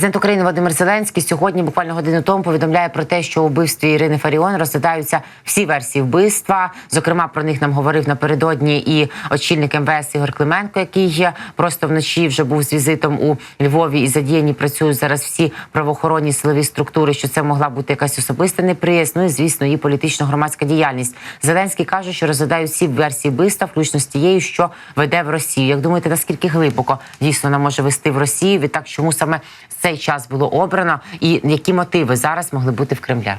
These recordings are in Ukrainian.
Президент України Володимир Зеленський сьогодні, буквально годину тому, повідомляє про те, що у вбивстві Ірини Фаріон розглядаються всі версії вбивства. Зокрема, про них нам говорив напередодні і очільник МВС Ігор Клименко, який просто вночі вже був з візитом у Львові і задіяні працюють зараз всі правоохоронні силові структури. Що це могла бути якась особиста неприязнь, ну і звісно, і політично-громадська діяльність. Зеленський каже, що розглядають всі версії вбивства, включно з тією, що веде в Росію. Як думаєте, наскільки глибоко дійсно вона може вести в Росію? Відтак, чому саме цей час було обрано, і які мотиви зараз могли бути в Кремля?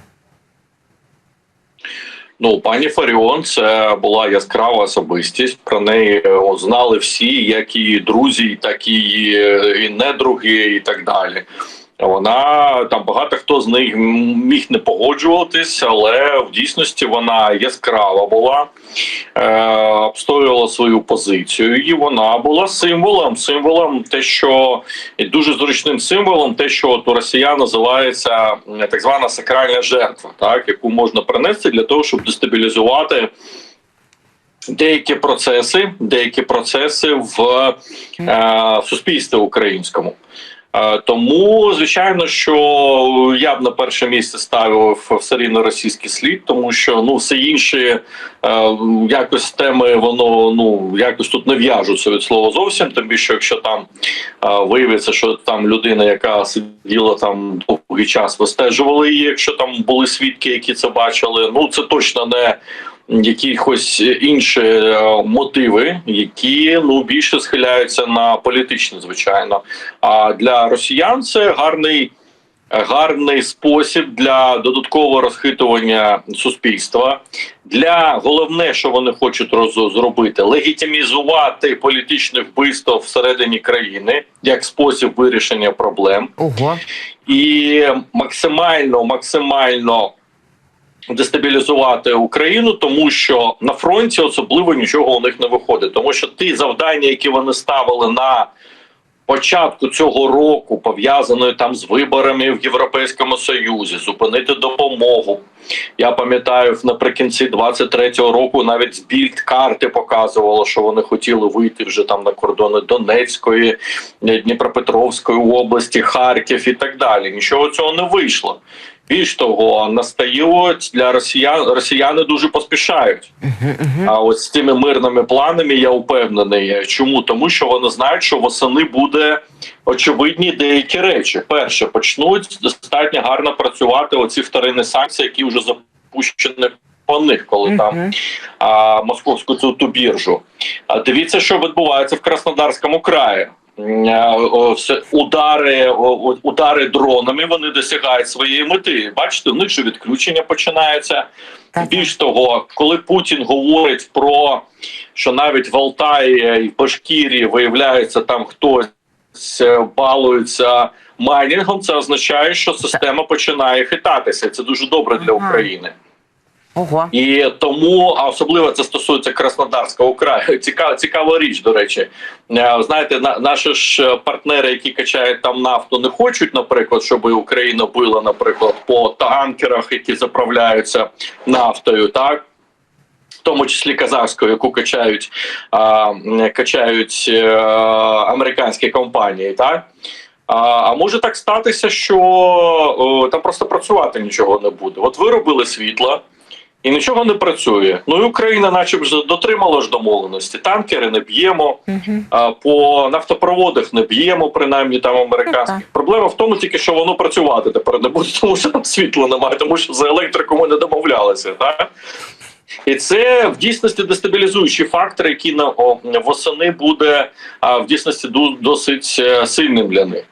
Ну, пані Фаріон, це була яскрава особистість. Про неї е, знали всі, як її друзі, так і її е, недруги, і так далі. Вона там багато хто з них міг не погоджуватись, але в дійсності вона яскрава була, е, обстоювала свою позицію, і вона була символом, символом те, що дуже зручним символом, те, що от у росіян називається так звана сакральна жертва, так яку можна принести для того, щоб дестабілізувати. Деякі процеси, деякі процеси в е, суспільстві українському. Е, Тому, звичайно, що я б на перше місце ставив все рівно російський слід, тому що ну все інше якось теми воно ну якось тут не в'яжуться від слова зовсім. Тим більше, якщо там е, виявиться, що там людина, яка сиділа там довгий час, вистежували її, якщо там були свідки, які це бачили, ну це точно не якихось інші е, мотиви, які ну більше схиляються на політичне, звичайно. А для росіян це гарний. Гарний спосіб для додаткового розхитування суспільства для головне, що вони хочуть роз- зробити, легітимізувати політичне вбивство всередині країни як спосіб вирішення проблем Ого, і максимально максимально дестабілізувати Україну, тому що на фронті особливо нічого у них не виходить, тому що ті завдання, які вони ставили на початку цього року, пов'язаної там з виборами в Європейському Союзі, зупинити допомогу. Я пам'ятаю, наприкінці 23-го року навіть з карти показувало, що вони хотіли вийти вже там на кордони Донецької, Дніпропетровської області, Харків і так далі. Нічого цього не вийшло. Більш того, настають для росіян росіяни дуже поспішають. А от з цими мирними планами я впевнений. Чому? Тому що вони знають, що восени буде очевидні деякі речі. Перше, почнуть достатньо гарно працювати оці вторинні санкції, які вже запущені по них, коли там а, московську цю ту біржу. А дивіться, що відбувається в Краснодарському краї. Удари, удари дронами вони досягають своєї мети. Бачите, у них же відключення починається. Так. Більш того, коли Путін говорить про що навіть в Алтаї і в Башкірії виявляється там хтось е, балується майнінгом, це означає, що система починає хитатися. Це дуже добре для України. Ого. І тому, а особливо це стосується Краснодарського краю. Цікава, цікава річ, до речі. Е, Знаєте, на, наші ж партнери, які качають там нафту, не хочуть, наприклад, щоб Україна била, наприклад, по танкерах, які заправляються нафтою, так. В тому числі казахською, яку качають, а, качають е, американські компанії, так а, а може так статися, що о, там просто працювати нічого не буде. От ви робили світло, і нічого не працює. Ну і Україна, наче вже дотримала ж домовленості. Танкери не б'ємо, а, по нафтопроводах не б'ємо, принаймні там американських. Ну. Проблема в тому, тільки що воно працювати тепер не буде, тому що там світла немає, тому що за електрику ми не домовлялися. Так? І це в дійсності дестабілізуючий фактор, який на восени буде а, в дійсності досить е, сильним для них.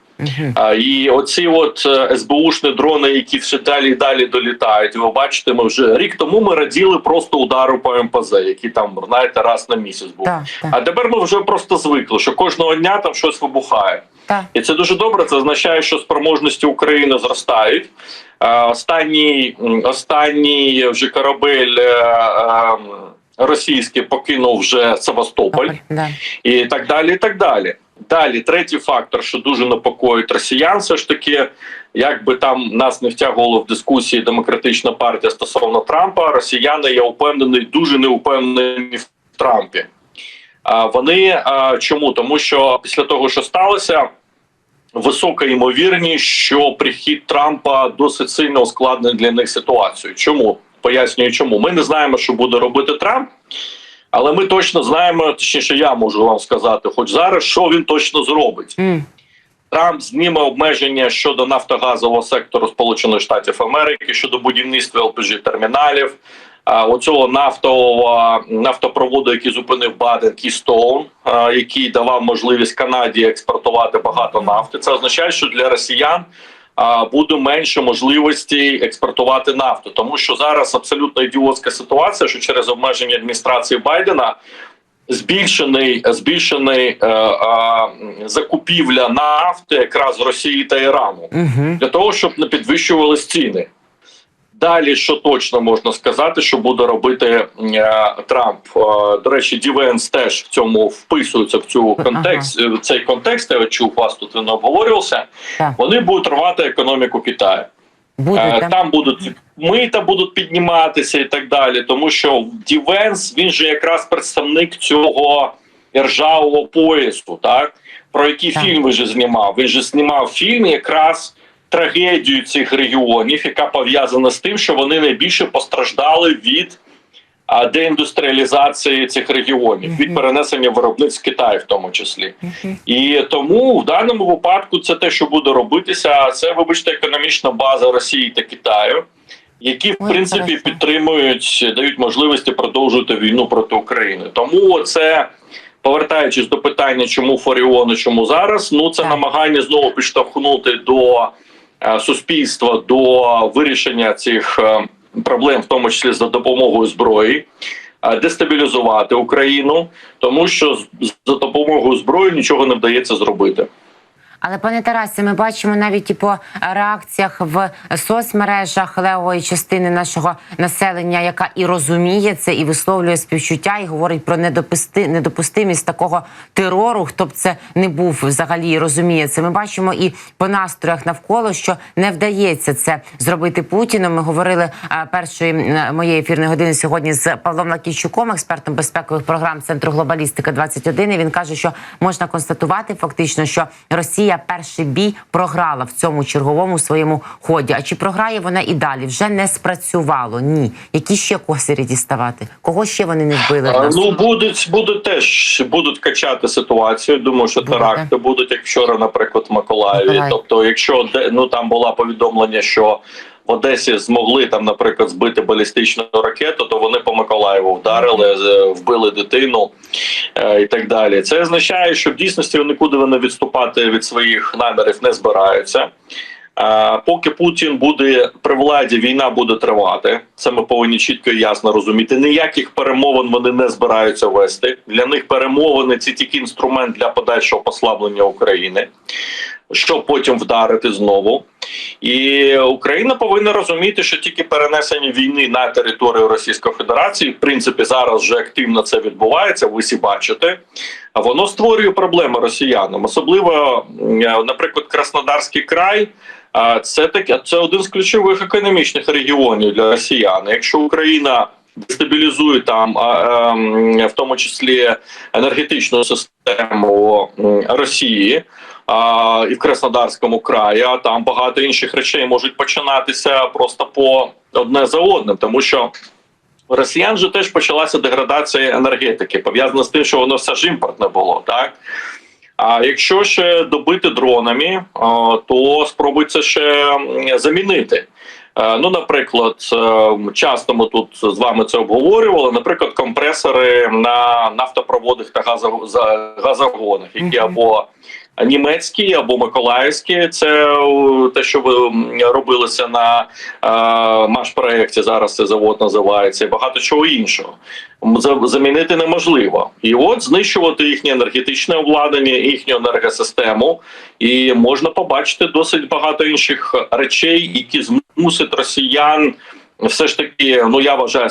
А, і оці от е, СБУшні дрони, які все далі і далі долітають. Ви бачите, ми вже рік тому ми раділи просто удару по МПЗ, який там знаєте, раз на місяць був. Так, так, А тепер ми вже просто звикли, що кожного дня там щось вибухає. так. І це дуже добре. Це означає, що спроможності України зростають. Останній останній вже корабель е, е, російський покинув вже Севастополь Да. і так далі. І так далі. Далі, третій фактор, що дуже непокоїть росіян, все ж таки, як би там нас не втягувало в дискусії демократична партія стосовно Трампа, росіяни, я впевнений, дуже не впевнені в Трампі. А вони а, чому? Тому що після того, що сталося, висока ймовірність, що прихід Трампа досить сильно ускладнить для них ситуацію. Чому пояснюю, чому ми не знаємо, що буде робити Трамп. Але ми точно знаємо, точніше, я можу вам сказати, хоч зараз, що він точно зробить. М. Трамп зніме обмеження щодо нафтогазового сектору Сполучених Штатів Америки щодо будівництва lpg терміналів. Оцього нафтового нафтопроводу, який зупинив Баден Кістоун, який давав можливість Канаді експортувати багато нафти. Це означає, що для росіян буде менше можливості експортувати нафту, тому що зараз абсолютно ідіотська ситуація, що через обмеження адміністрації Байдена збільшений збільшений е, е, закупівля нафти якраз Росії та Ірану Угу. для того, щоб не підвищувались ціни. Далі, що точно можна сказати, що буде робити е, Трамп. Е, до речі, Дівенс теж в цьому вписується в цю контекст. В цей контекст я чув вас тут він обговорювався. Так. Вони будуть рвати економіку Китаю. Буде Е, так? Там будуть мита будуть підніматися і так далі. Тому що Дівенс він же якраз представник цього ржавого поясу, так про який Так. фільм він же знімав. Він же знімав фільм якраз трагедію цих регіонів, яка пов'язана з тим, що вони найбільше постраждали від деіндустріалізації цих регіонів, від перенесення виробництв Китаю, в тому числі. І тому в даному випадку це те, що буде робитися, це, вибачте, економічна база Росії та Китаю, які в Ой, принципі хорошо. підтримують, дають можливості продовжувати війну проти України. Тому це. Повертаючись до питання, чому Форіон і чому зараз, ну це Так. намагання знову підштовхнути до суспільства до вирішення цих е, проблем, в тому числі за допомогою зброї, е, дестабілізувати Україну, тому що за допомогою зброї нічого не вдається зробити. Але пане Тарасе, ми бачимо навіть і по реакціях в соцмережах левої частини нашого населення, яка і розуміє це, і висловлює співчуття, і говорить про недопусти, недопустимість такого терору. Хто б це не був взагалі розуміє це. Ми бачимо і по настроях навколо, що не вдається це зробити Путіну. Ми говорили першої моєї ефірної години сьогодні з Павлом Лакійчуком, експертом безпекових програм Центру Глобалістика 21 І Він каже, що можна констатувати фактично, що Росія перший бій програла в цьому черговому своєму ході. А чи програє вона і далі? Вже не спрацювало. Ні. Які ще косирі діставати? Кого ще вони не вбили? А. Ну будуть будуть теж будуть качати ситуацію. Думаю, що Буде. теракти будуть як вчора, наприклад, в Миколаєві. Миколаїв. Тобто, якщо ну там була повідомлення, що Одесі змогли там, наприклад, збити балістичну ракету, то вони по Миколаєву вдарили, вбили дитину е, і так далі. Це означає, що в дійсності нікуди вони відступати від своїх намірів не збираються. Е, Поки Путін буде при владі, війна буде тривати. Це ми повинні чітко і ясно розуміти. Ніяких перемовин вони не збираються вести. Для них перемовини це тільки інструмент для подальшого послаблення України, щоб потім вдарити знову. І Україна повинна розуміти, що тільки перенесення війни на територію Російської Федерації, в принципі, зараз вже активно це відбувається. Ви всі бачите. Воно створює проблеми росіянам, особливо, е, наприклад, Краснодарський край. Це таке це один з ключових економічних регіонів для росіян. Якщо Україна дестабілізує там, в тому числі енергетичну систему Росії. І в Краснодарському краї, а там багато інших речей можуть починатися просто по одне за одним, тому що росіян же теж почалася деградація енергетики, пов'язана з тим, що воно все ж імпортне було, так. А якщо ще добити дронами, то спробують це ще замінити. Е, Ну, наприклад, е, часто ми тут з вами це обговорювали. Наприклад, компресори на нафтопроводах та газо- газогонах, які або німецькі, або миколаївські. Це те, що ви робилося на е, маш-проєкті. Зараз це завод називається, і багато чого іншого. Замінити неможливо. І от знищувати їхнє енергетичне обладнання, їхню енергосистему, і можна побачити досить багато інших речей, які змусять росіян все ж таки, ну я вважаю,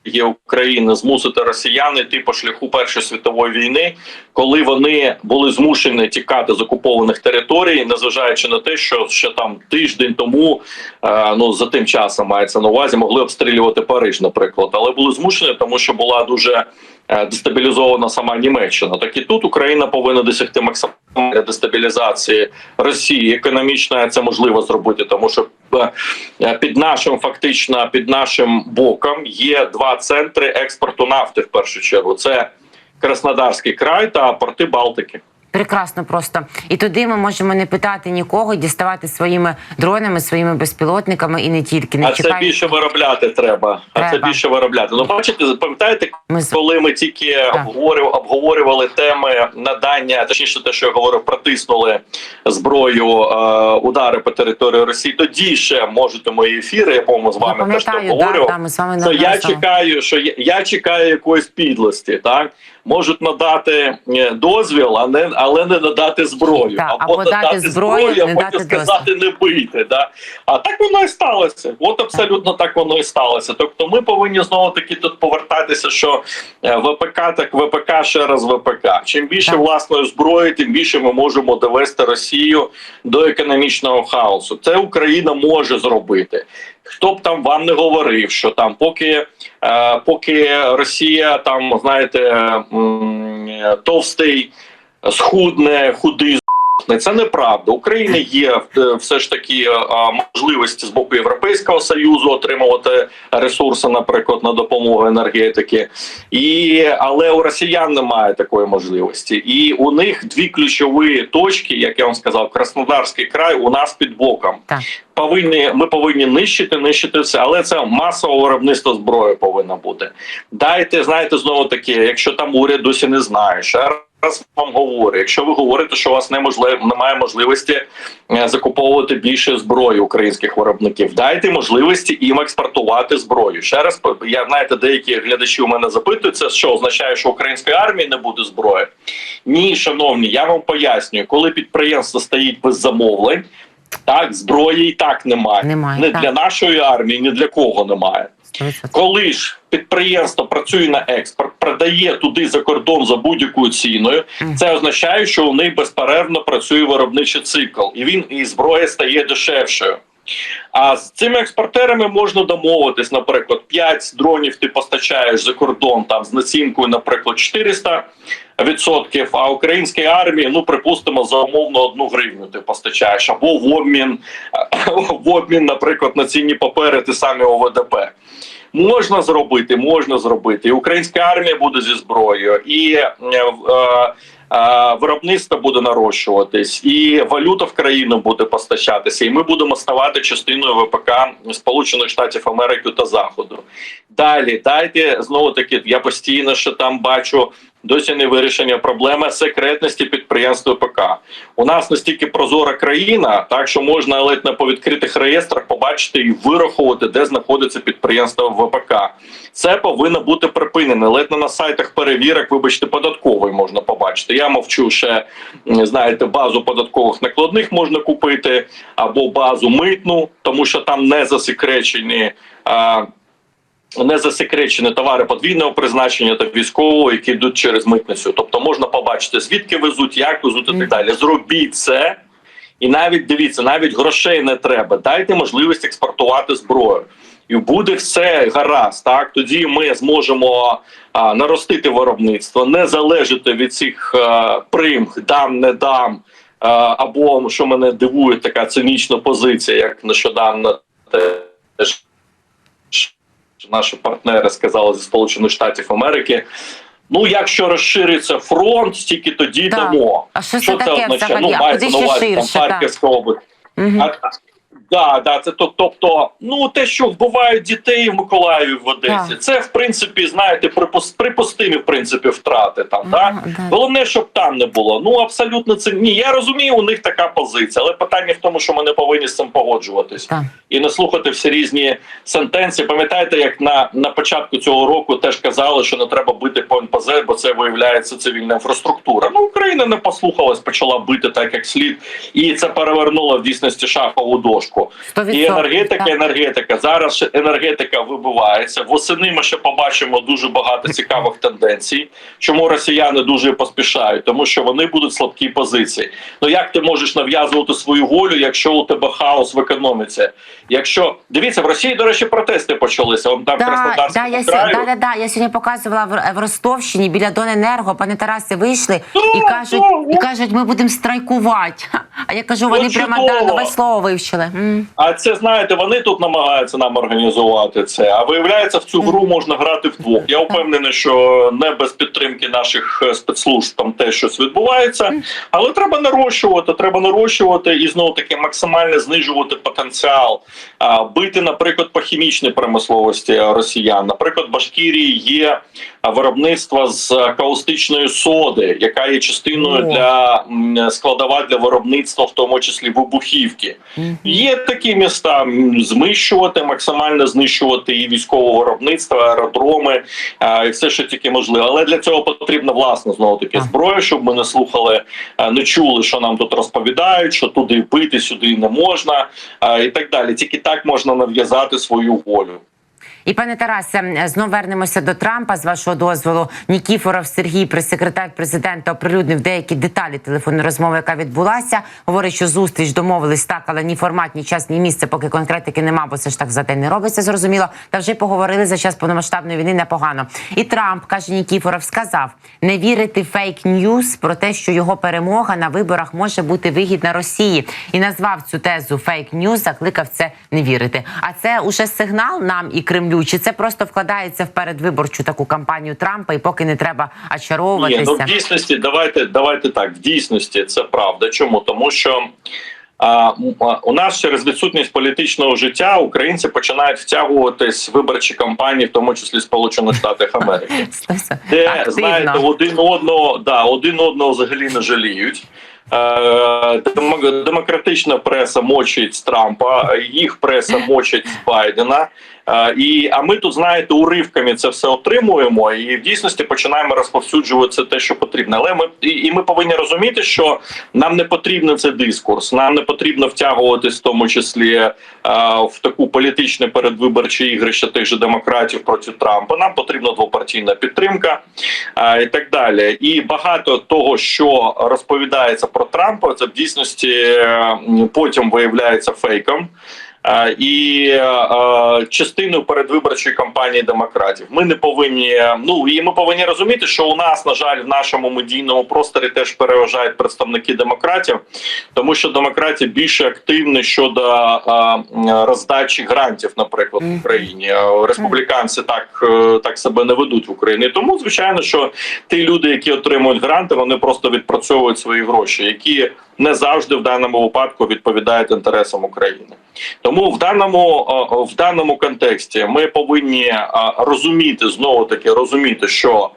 стратегія України змусити росіян йти по шляху Першої світової війни, коли вони були змушені тікати з окупованих територій, незважаючи на те, що ще там тиждень тому, е, ну за тим часом мається на увазі, могли обстрілювати Париж, наприклад, але були змушені, тому що була дуже е, дестабілізована сама Німеччина. Так і тут Україна повинна досягти максимально дестабілізації Росії економічно це можливо зробити, тому що е, під нашим фактично під нашим боком є два центри експорту нафти. В першу чергу це Краснодарський край та порти Балтики. Прекрасно просто. І туди ми можемо не питати нікого, діставати своїми дронами, своїми безпілотниками і не тільки. Не А це більше виробляти треба. А це більше виробляти. Ну бачите, пам'ятаєте, коли ми тільки обговорювали, обговорювали теми надання, точніше, те, що я говорив, протиснули зброю е, удари по території Росії. Тоді ще можете мої ефіри. Я по-моєму з вами теж пам'ятаю, да, обговорював. да, ми з вами То я чекаю, що я, я чекаю якоїсь підлості, так можуть надати е, дозвіл, а не але не надати зброю, Так, або, або надати зброю, зброю, а потім дати сказати не бийте. Да? А так воно і сталося. От абсолютно так воно і сталося. Тобто, ми повинні знову таки тут повертатися, що е, ВПК так ВПК ще раз ВПК. Чим більше Так. власної зброї, тим більше ми можемо довести Росію до економічного хаосу. Це Україна може зробити. Хто б там вам не говорив, що там поки, е, поки Росія там знаєте товстий, схудне, худий. Це неправда. У України є е, все ж таки е, можливості з боку Європейського союзу отримувати ресурси, наприклад, на допомогу енергетики, і але у росіян немає такої можливості. І у них дві ключові точки, як я вам сказав, Краснодарський край у нас під боком Так. Повинні ми повинні нищити, нищити все, але це масове виробництво зброї повинно бути. Дайте, знаєте, знову таки, якщо там уряд досі не знає, ще раз вам говорю. Якщо ви говорите, що у вас неможливо немає можливості е, закуповувати більше зброї українських виробників, дайте можливості їм експортувати зброю. Ще раз я знаєте, деякі глядачі у мене запитуються, що означає, що української армії не буде зброї. Ні, шановні, я вам пояснюю, коли підприємство стоїть без замовлень. Так, зброї і так немає. Немає, Не так. для нашої армії, ні для кого немає. 100%. Коли ж підприємство працює на експорт, продає туди за кордон за будь-якою ціною, це означає, що у них безперервно працює виробничий цикл, і він і зброя стає дешевшою. А з цими експортерами можна домовитись, наприклад, 5 дронів ти постачаєш за кордон там з націнкою, наприклад, 400 відсотків. А українській армії, ну припустимо, за умовно одну гривню ти постачаєш, або в обмін в обмін, наприклад, на цінні папери, ти самі ОВДП. Можна зробити, можна зробити. І українська армія буде зі зброєю, і е, е, виробництво буде нарощуватись, і валюта в країну буде постачатися, і ми будемо ставати частиною ВПК Сполучених Штатів Америки та Заходу. Далі дайте знову таки. Я постійно ще там бачу. Досі не вирішення проблеми секретності підприємств ВПК. У нас настільки прозора країна, так що можна ледь не по відкритих реєстрах побачити і вирахувати, де знаходиться підприємство ВПК. Це повинно бути припинено. Ледь не на сайтах перевірок, вибачте, податкової можна побачити. Я мовчу ще знаєте, базу податкових накладних можна купити або базу митну, тому що там не засекречені. Не засекречені товари подвійного призначення та військового, які йдуть через митницю. Тобто можна побачити, звідки везуть, як везуть і так далі. Зробіть це, і навіть дивіться, навіть грошей не треба. Дайте можливість експортувати зброю. І буде все гаразд. Так тоді ми зможемо а, наростити виробництво, не залежати від цих а, примх, дам, не дам. А, або що мене дивує, така цинічна позиція, як нещодавно теж наші партнери сказали зі Сполучених Штатів Америки. Ну, якщо розшириться фронт, тільки тоді Так. дамо. А що це таке взагалі? Ну, А мається на увазі там. Харківська область. Угу. А, да, да, це то- тобто, ну те, що вбивають дітей в Миколаєві в Одесі, це в принципі, знаєте, припус- припустимі в принципі втрати там. Да. Головне, щоб там не було. Ну абсолютно це ні. Я розумію, у них така позиція, але питання в тому, що ми не повинні з цим погоджуватись і не слухати всі різні сентенції. Пам'ятаєте, як на, на початку цього року теж казали, що не треба бити по НПЗ, бо це виявляється цивільна інфраструктура. Ну Україна не послухалась, почала бити так, як слід, і це перевернуло в дійсності шахову дошку. 100%, І енергетика, енергетика. Зараз енергетика вибивається. Восени ми ще побачимо дуже багато цікавих тенденцій. Чому росіяни дуже поспішають? Тому що вони будуть в слабкій позиції. Ну як ти можеш нав'язувати свою волю, якщо у тебе хаос в економіці? Якщо дивіться, в Росії, до речі, протести почалися. Он там Да, Краснодарському да, я, краю. да, да, да, я сьогодні показувала в, в Ростовщині біля Доненерго, пане Тарасе, вийшли і кажуть, да, і кажуть, ми будемо страйкувати. А я кажу, вони Ну, прямо да, нове слово вивчили. А це знаєте, вони тут намагаються нам організувати це. А виявляється, в цю гру можна грати вдвох. Я впевнений, що не без підтримки наших е, спецслужб там теж щось відбувається. Але треба нарощувати, треба нарощувати і знову таки максимально знижувати потенціал, а, бити, наприклад, по хімічній промисловості росіян. Наприклад, в Башкірії є виробництво з каустичної соди, яка є частиною для складова для виробництва, в тому числі вибухівки. Є такі міста знищувати, максимально знищувати і військове виробництво, аеродроми, і все, що тільки можливо. Але для цього потрібна власна знову таки зброя, щоб ми не слухали, не чули, що нам тут розповідають, що туди бити, сюди не можна, і так далі. Тільки так можна нав'язати свою волю. І пане Тарасе, знов вернемося до Трампа. З вашого дозволу, Нікіфоров Сергій, прес-секретар президента, оприлюднив деякі деталі телефонної розмови, яка відбулася. Говорить, що зустріч домовились так, але ні формат, ні час, ні місце, поки конкретики нема, бо це ж так за день не робиться. Зрозуміло. Та вже поговорили за час повномасштабної війни непогано. І Трамп каже, Нікіфоров сказав не вірити фейк ньюс про те, що його перемога на виборах може бути вигідна Росії, і назвав цю тезу фейк ньюс, закликав це не вірити. А це уже сигнал нам і Кремлю. Чи це просто вкладається в передвиборчу таку кампанію Трампа, і поки не треба Ні, ну в дійсності, давайте, давайте так. В дійсності це правда. Чому? Тому що а, у нас через відсутність політичного життя українці починають втягуватись в виборчі кампанії, в тому числі Сполучених Штатів Америки. де знаєте один одного да один одного взагалі не жаліють. Е, Демократична преса мочить Трампа, їх преса мочить Байдена. Е, І а ми тут знаєте уривками це все отримуємо, і в дійсності починаємо розповсюджувати те, що потрібно. Але ми і, і ми повинні розуміти, що нам не потрібен цей дискурс, нам не потрібно втягуватись, в тому числі е, в таку політичне передвиборче ігрище тих же демократів проти Трампа. Нам потрібна двопартійна підтримка е, і так далі. І багато того, що розповідається про Трампа, це в дійсності потім виявляється фейком. Е, І е, частиною передвиборчої кампанії демократів ми не повинні. Ну і ми повинні розуміти, що у нас, на жаль, в нашому медійному просторі теж переважають представники демократів, тому що демократія більше активні щодо е, роздачі грантів, наприклад, в Україні. Е, Республіканці так, е, так себе не ведуть в Україні. Тому звичайно, що ті люди, які отримують гранти, вони просто відпрацьовують свої гроші, які не завжди в даному випадку відповідають інтересам України. Тому в даному е, в даному контексті ми повинні е, розуміти знову таки розуміти, що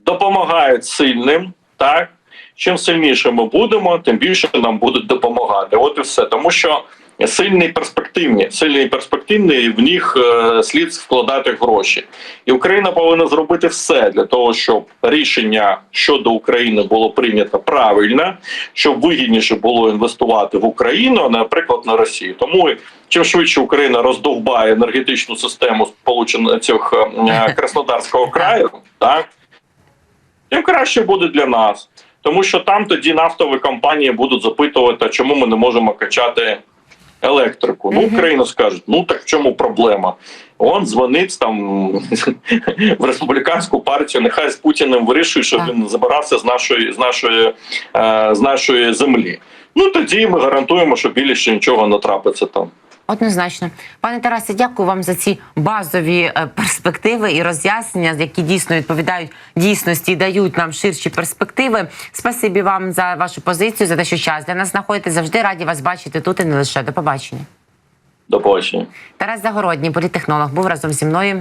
допомагають сильним, так чим сильніше ми будемо, тим більше нам будуть допомагати. От і все, тому що. Сильні перспективні, сильні і перспективні, і в них е, слід вкладати гроші, і Україна повинна зробити все для того, щоб рішення щодо України було прийнято правильно, щоб вигідніше було інвестувати в Україну, а наприклад, на Росію. Тому чим швидше Україна роздовбає енергетичну систему сполучених цих е, Краснодарського краю, так тим краще буде для нас, тому що там тоді нафтові компанії будуть запитувати, чому ми не можемо качати. Електрику. Ну, Україна скаже, ну так в чому проблема? Он дзвонить там в республіканську партію. Нехай з Путіним вирішує, щоб він забирався з нашої з нашої е, з нашої землі. Ну тоді ми гарантуємо, що більше нічого не трапиться там. Однозначно, пане Тарасе, дякую вам за ці базові е, перспективи і роз'яснення, які дійсно відповідають дійсності і дають нам ширші перспективи. Спасибі вам за вашу позицію, за те, що час для нас знаходите. Завжди раді вас бачити тут і не лише. До побачення. До побачення. Тарас Загородній, політехнолог, був разом зі мною.